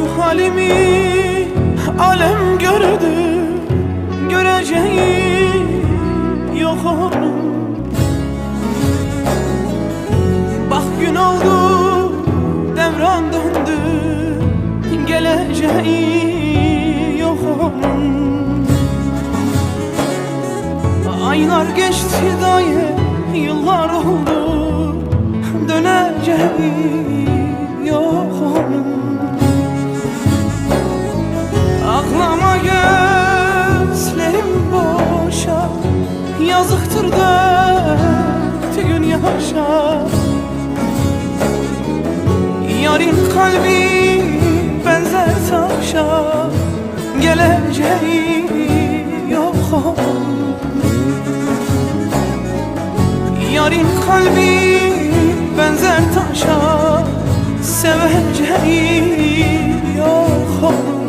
Şu halimi alem gördü Göreceği yok onun Bak gün oldu devran döndü Geleceği yok onun Aylar geçti daye yıllar oldu Döneceği Yarın kalbi benzer taşa Geleceği yok Yarın kalbi benzer taşa Seveceği yok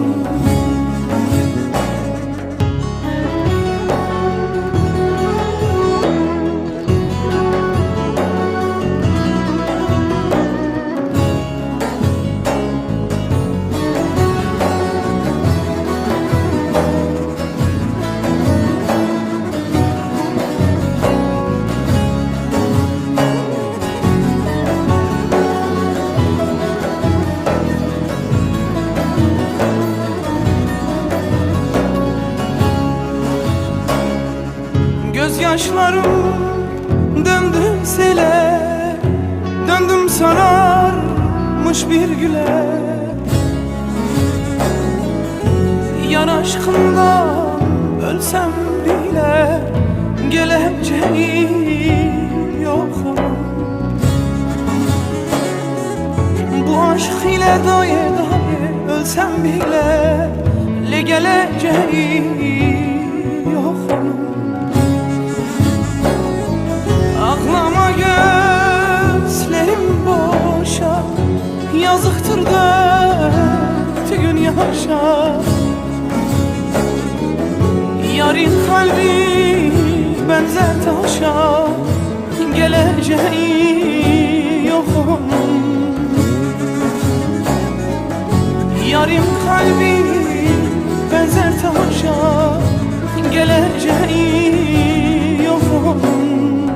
onun Gözyaşlarım döndü sele Döndüm sararmış bir güle. Yar aşkından ölsem bile Geleceği yok. Bu aşk ile daye daye ölsem bile Le geleceği yaşa. Yarın kalbi benzer taşa Geleceği yok onun Yarın kalbi benzer taşa Geleceği yok onun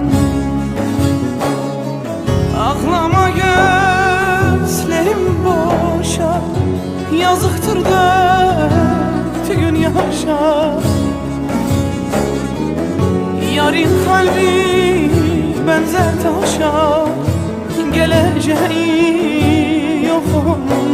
Ağlama gözlerim boşa Yazıktır gün yaşa Yarın kalbi benzer taşa Geleceği yok olmaz.